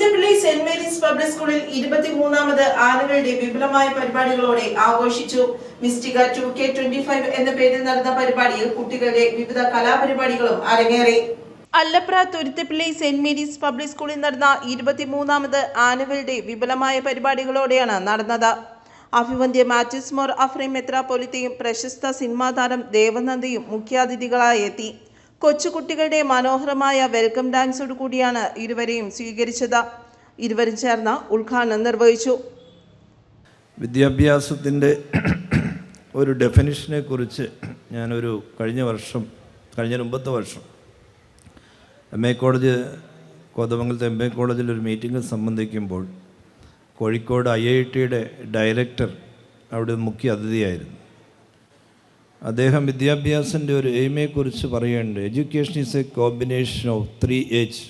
Thuruthippilly saint Mary's public സ്കൂളിൽ ഇരുപത്തിമൂന്നാമത് ആനകളുടെ വിപുലമായ പരിപാടികളോടെ ആഘോഷിച്ചു. Mystica two K twenty five എന്ന പേരിൽ നടന്ന പരിപാടിയിൽ കുട്ടികളുടെ വിവിധ കലാപരിപാടികളും അരങ്ങേറി. Allapra Thuruthippilly saint Mary's public സ്കൂളിൽ നടന്ന ഇരുപത്തിമൂന്നാമത് ആനുവൽ ഡേ വിപുലമായ പരിപാടികളോടെയാണ് നടന്നത്. അഭിവന്ദ്യ മാത്യൂസ് മോർ അഫ്രീം മെത്രാപൊലിത്തയും പ്രശസ്ത സിനിമാ താരം ദേവനന്ദയും മുഖ്യാതിഥികളായി എത്തി. കൊച്ചുകുട്ടികളുടെ മനോഹരമായ വെൽക്കം ഡാൻസോടു കൂടിയാണ് ഇരുവരെയും സ്വീകരിച്ചത്. ഇരുവരും ചേർന്ന് ഉദ്ഘാടനം നിർവഹിച്ചു. വിദ്യാഭ്യാസത്തിന്റെ ഒരു ഡെഫിനിഷനെ കുറിച്ച് ഞാനൊരു കഴിഞ്ഞ വർഷം കഴിഞ്ഞ മുമ്പത്തെ വർഷം എം എ കോളേജ് കോതമംഗലത്തെ എം എ കോളേജിൽ ഒരു മീറ്റിംഗിൽ സംബന്ധിക്കുമ്പോൾ കോഴിക്കോട് ഐ ഐ ടിയുടെ ഡയറക്ടർ അവിടെ മുഖ്യ അതിഥിയായിരുന്നു. അദ്ദേഹം വിദ്യാഭ്യാസത്തിന്റെ ഒരു എയിമെക്കുറിച്ച് പറയുന്നുണ്ട്. Education is a combination of three H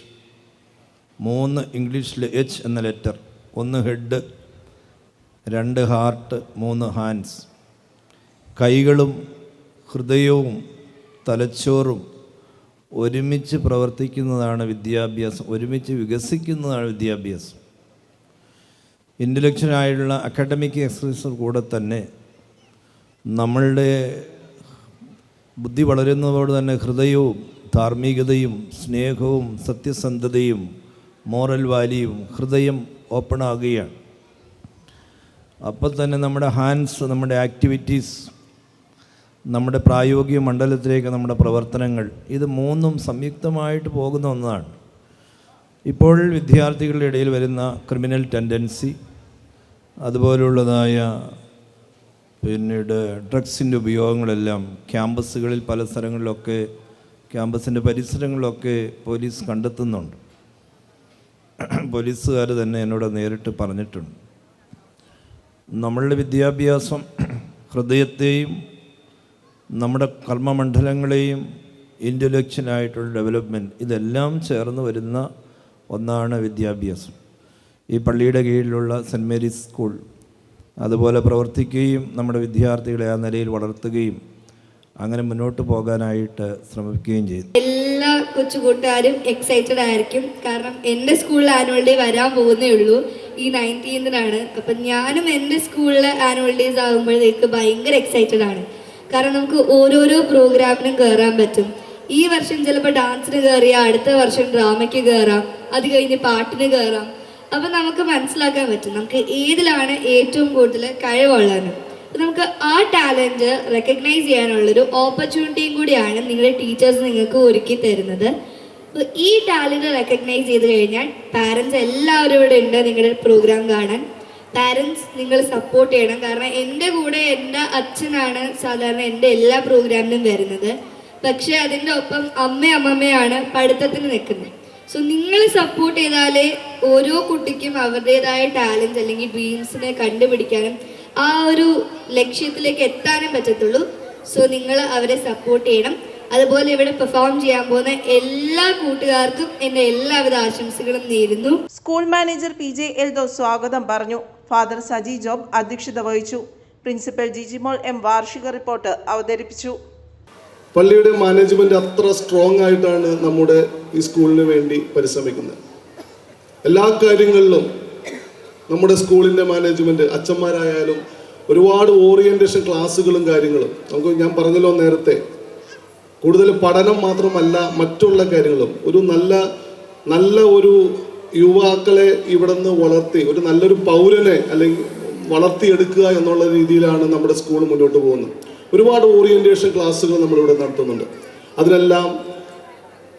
മൂന്ന് ഇംഗ്ലീഷിൽ എച്ച് എന്ന ലെറ്റർ ഒന്ന് ഹെഡ് രണ്ട് ഹാർട്ട് മൂന്ന് ഹാൻഡ്സ് കൈകളും ഹൃദയവും തലച്ചോറും ഒരുമിച്ച് പ്രവർത്തിക്കുന്നതാണ് വിദ്യാഭ്യാസം. ഒരുമിച്ച് വികസിക്കുന്നതാണ് വിദ്യാഭ്യാസം. ഇന്റലക്ച്വലായുള്ള അക്കാഡമിക് എക്സസൈസ് കൂടെ തന്നെ നമ്മളുടെ ബുദ്ധി വളരുന്നതോട് തന്നെ ഹൃദയവും ധാർമ്മികതയും സ്നേഹവും സത്യസന്ധതയും മോറൽ വാലിയും ഹൃദയം ഓപ്പൺ ആകുകയാണ്. അപ്പോൾ തന്നെ നമ്മുടെ ഹാൻഡ്സ് നമ്മുടെ ആക്ടിവിറ്റീസ് നമ്മുടെ പ്രായോഗിക മണ്ഡലത്തിലേക്ക് നമ്മുടെ പ്രവർത്തനങ്ങൾ ഇത് മൂന്നും സംയുക്തമായിട്ട് പോകുന്ന ഒന്നാണ്. ഇപ്പോൾ വിദ്യാർത്ഥികളുടെ ഇടയിൽ വരുന്ന ക്രിമിനൽ ടെൻഡൻസി അതുപോലുള്ളതായ പിന്നീട് ഡ്രഗ്സിന്റെ ഉപയോഗങ്ങളെല്ലാം ക്യാമ്പസുകളിൽ പല സ്ഥലങ്ങളിലൊക്കെ ക്യാമ്പസിന്റെ പരിസരങ്ങളിലൊക്കെ പോലീസ് കണ്ടെത്തുന്നുണ്ട്. പോലീസുകാർ തന്നെ എന്നോട് നേരിട്ട് പറഞ്ഞിട്ടുണ്ട്. നമ്മളുടെ വിദ്യാഭ്യാസം ഹൃദയത്തെയും നമ്മുടെ കർമ്മമണ്ഡലങ്ങളെയും ഇന്റലക്ച്വലായിട്ടുള്ള ഡെവലപ്മെന്റ് ഇതെല്ലാം ചേർന്ന് വരുന്ന ഒന്നാണ് വിദ്യാഭ്യാസം. ഈ പള്ളിയുടെ കീഴിലുള്ള സെന്റ് മേരീസ് സ്കൂൾ അതുപോലെ പ്രവർത്തിക്കുകയും നമ്മുടെ വിദ്യാർത്ഥികളെ ആ നിലയിൽ വളർത്തുകയും അങ്ങനെ മുന്നോട്ട് പോകാനായിട്ട് ശ്രമിക്കുകയും ചെയ്തു. എല്ലാ കൊച്ചു കൂട്ടുകാരും എക്സൈറ്റഡ് ആയിരിക്കും. കാരണം എന്റെ സ്കൂളിൽ ആനുവൽ ഡേ വരാൻ പോകുന്നേ ഉള്ളൂ. ഈ നയന്റീൻത്തിനാണ് അപ്പം ഞാനും എന്റെ സ്കൂളിലെ ആനുവൽ ഡേയ്സ് ആകുമ്പോഴത്തേക്ക് ഭയങ്കര എക്സൈറ്റഡ് ആണ്. കാരണം നമുക്ക് ഓരോരോ പ്രോഗ്രാമിനും കയറാൻ പറ്റും. ഈ വർഷം ചിലപ്പോൾ ഡാൻസിന് കയറിയാൽ അടുത്ത വർഷം ഡ്രാമയ്ക്ക് കയറാം അത് കഴിഞ്ഞ് പാട്ടിന് കയറാം അപ്പം നമുക്ക് മനസ്സിലാക്കാൻ പറ്റും. നമുക്ക് ഏതിലാണ് ഏറ്റവും കൂടുതൽ കഴിവുള്ളത്? നമുക്ക് ആ ടാലന്റ് റെക്കഗ്നൈസ് ചെയ്യാനുള്ളൊരു ഓപ്പർച്യൂണിറ്റിയും കൂടിയാണ് നിങ്ങളുടെ ടീച്ചേഴ്സ് നിങ്ങൾക്ക് ഒരുക്കി തരുന്നത്. അപ്പോൾ ഈ ടാലന്റ് റെക്കഗ്നൈസ് ചെയ്ത് കഴിഞ്ഞാൽ പാരൻസ് എല്ലാവരും ഇവിടെ ഉണ്ട് നിങ്ങളുടെ പ്രോഗ്രാം കാണാൻ. പാരൻസ് നിങ്ങൾ സപ്പോർട്ട് ചെയ്യണം. കാരണം എന്റെ കൂടെ എന്റെ അച്ഛനാണ് സാധാരണ എന്റെ എല്ലാ പ്രോഗ്രാമിലും വരുന്നത്. പക്ഷേ അതിന്റെ ഒപ്പം അമ്മ അമ്മമ്മയാണ് പഠിത്തത്തിന് നിൽക്കുന്നത്. സോ നിങ്ങൾ സപ്പോർട്ട് ചെയ്താലേ ഓരോ കുട്ടിക്കും അവരുടേതായ ടാലന്റ് അല്ലെങ്കിൽ ഡ്രീംസിനെ കണ്ടുപിടിക്കാനും ആ ഒരു ലക്ഷ്യത്തിലേക്ക് എത്താനും പറ്റത്തുള്ളൂ. സോ നിങ്ങൾ അവരെ സപ്പോർട്ട് ചെയ്യണം. അതുപോലെ ഇവിടെ പെർഫോം ചെയ്യാൻ പോകുന്ന എല്ലാ കൂട്ടുകാർക്കും എന്റെ എല്ലാവിധ ആശംസകളും നേരുന്നു. School manager P J Eldo സ്വാഗതം പറഞ്ഞു. ഫാദർ സജി ജോബ് അധ്യക്ഷത വഹിച്ചു. പ്രിൻസിപ്പൽ ജിജിമോൾ എം വാർഷിക റിപ്പോർട്ട് അവതരിപ്പിച്ചു. പള്ളിയുടെ മാനേജ്മെന്റ് അത്ര സ്ട്രോങ് ആയിട്ടാണ് നമ്മുടെ ഈ സ്കൂളിന് വേണ്ടി പരിശ്രമിക്കുന്നത്. എല്ലാ കാര്യങ്ങളിലും നമ്മുടെ സ്കൂളിന്റെ മാനേജ്മെന്റ് അച്ഛന്മാരായാലും ഒരുപാട് ഓറിയന്റേഷൻ ക്ലാസ്സുകളും കാര്യങ്ങളും. നമുക്ക് ഞാൻ പറഞ്ഞല്ലോ നേരത്തെ കൂടുതൽ പഠനം മാത്രമല്ല മറ്റുള്ള കാര്യങ്ങളും. ഒരു നല്ല നല്ല ഒരു യുവാക്കളെ ഇവിടെ നിന്ന് വളർത്തി ഒരു നല്ലൊരു പൗരനെ അല്ലെങ്കിൽ വളർത്തിയെടുക്കുക എന്നുള്ള രീതിയിലാണ് നമ്മുടെ സ്കൂൾ മുന്നോട്ട് പോകുന്നത്. ഒരുപാട് ഓറിയന്റേഷൻ ക്ലാസ്സുകൾ നമ്മളിവിടെ നടത്തുന്നുണ്ട്. അതിനെല്ലാം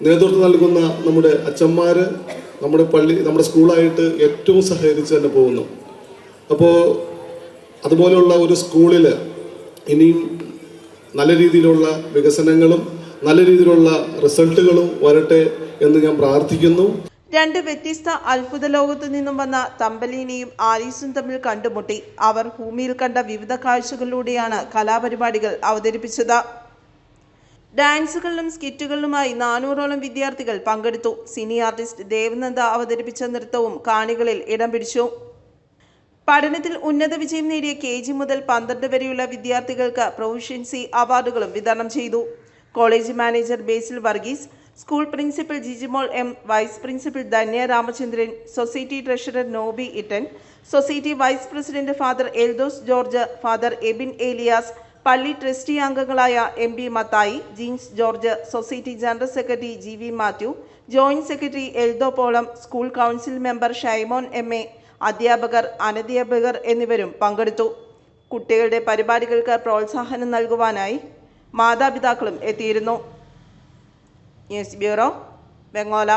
നേതൃത്വം നൽകുന്ന നമ്മുടെ അച്ഛന്മാർ നമ്മുടെ പള്ളി നമ്മുടെ സ്കൂളായിട്ട് ഏറ്റവും സഹകരിച്ച് തന്നെ പോകുന്നു. അപ്പോൾ അതുപോലെയുള്ള ഒരു സ്കൂളിൽ ഇനിയും നല്ല രീതിയിലുള്ള വികസനങ്ങളും നല്ല രീതിയിലുള്ള റിസൾട്ടുകളും വരട്ടെ എന്ന് ഞാൻ പ്രാർത്ഥിക്കുന്നു. രണ്ട് വ്യത്യസ്ത അത്ഭുത ലോകത്തു നിന്നും വന്ന തമ്പലീനയും ആലീസും തമ്മിൽ കണ്ടുമുട്ടി. അവർ ഭൂമിയിൽ കണ്ട വിവിധ കാഴ്ചകളിലൂടെയാണ് കലാപരിപാടികൾ അവതരിപ്പിച്ചത്. ഡാൻസുകളിലും സ്കിറ്റുകളിലുമായി നാനൂറോളം വിദ്യാർത്ഥികൾ പങ്കെടുത്തു. സിനി ആർട്ടിസ്റ്റ് ദേവനന്ദ അവതരിപ്പിച്ച നൃത്തവും കാണികളിൽ ഇടം പിടിച്ചു. പഠനത്തിൽ ഉന്നത വിജയം നേടിയ കെ ജി മുതൽ പന്ത്രണ്ട് വരെയുള്ള വിദ്യാർത്ഥികൾക്ക് പ്രൊഫഷ്യൻസി അവാർഡുകളും വിതരണം ചെയ്തു. College manager Basil Varghese school principal Jijimol M vice principal Dhanya Ramachandran society treasurer Nobi Ittan society vice president father Eldhose George father Ebin Elias പള്ളി ട്രസ്റ്റി അംഗങ്ങളായ M B Mathai Jeens George society general secretary G V Mathew joint secretary Eldo Polam school council member Shaimon M A അധ്യാപകർ അനധ്യാപകർ എന്നിവരും പങ്കെടുത്തു. കുട്ടികളുടെ പരിപാടികൾക്ക് പ്രോത്സാഹനം നൽകുവാനായി മാതാപിതാക്കളും എത്തിയിരുന്നു. News bureau ബംഗോല